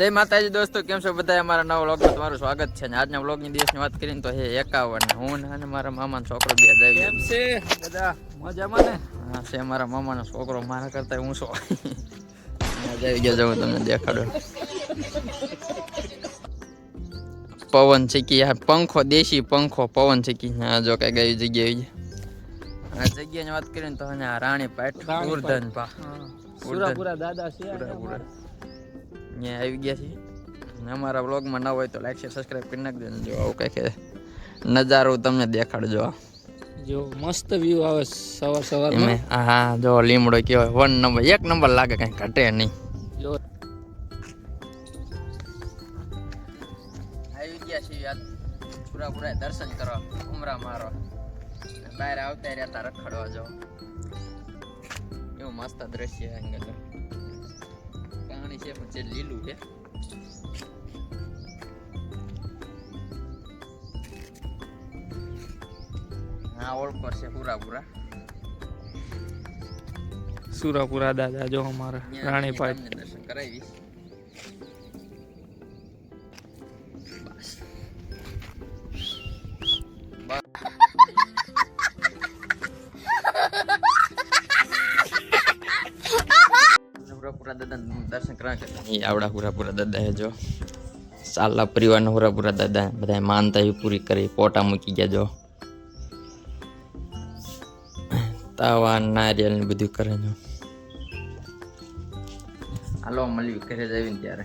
જય માતાજી દોસ્તો કેમ છો બધા અમારા નવા વ્લોગમાં તમારું સ્વાગત છે અને આજના વ્લોગની દિવસની વાત કરીને તો હે એકાવન હું ને અને મારા મામાનો છોકરો બે જાય કેમ છે? બધા મજામાં ને? હા છે મારા મામાનો છોકરો મારા કરતા ઊંચો. આવી ગયો જવું તમને દેખાડો. પવન ચીકી આ પંખો દેશી પંખો પવન ચીકી હા જો કઈ ગઈ જગ્યાએ આ જગ્યાની વાત કરીને તો રાણી પાઠ ઉર્ધન પા સુરાપુરા દાદા છે પૂરા પૂરા અહીંયા આવી ગયા છીએ. અમારા વ્લોગમાં ન હોય તો લાઈક શેર સબસ્ક્રાઈબ કરી નાખજો જો આવું કંઈક નજારો તમને દેખાડજો. જો મસ્ત વ્યૂ આવે સવાર સવાર હા જો લીમડો કેવો વન નંબર એક નંબર લાગે કઈ ઘટે નહીં. જો. આવી ગયા છીએ આજ પૂરા પૂરા દર્શન કરવા. ઉમરા મારો. બહાર આવતા રહેતા રખડવા જો. એવું મસ્ત દ્રશ્ય પાણી છે પણ જે લીલું છે. હા ઓળખર છે પૂરા પૂરા સુરાપુરા દાદા જો અમારા રાણી પાટ દર્શન કરાવીશ. હુરાપુરા દાદા દર્શન કરવા એ આવડા હુરાપુરા દાદા હે જો. સાલા પરિવારના હુરાપુરા દાદા બધા માનતા પૂરી કરી પોટા મૂકી ગયા જો. તાવા નારિયેલ ને બધું કરે જો. હાલો મળ્યું ઘરે જ આવીને ત્યારે.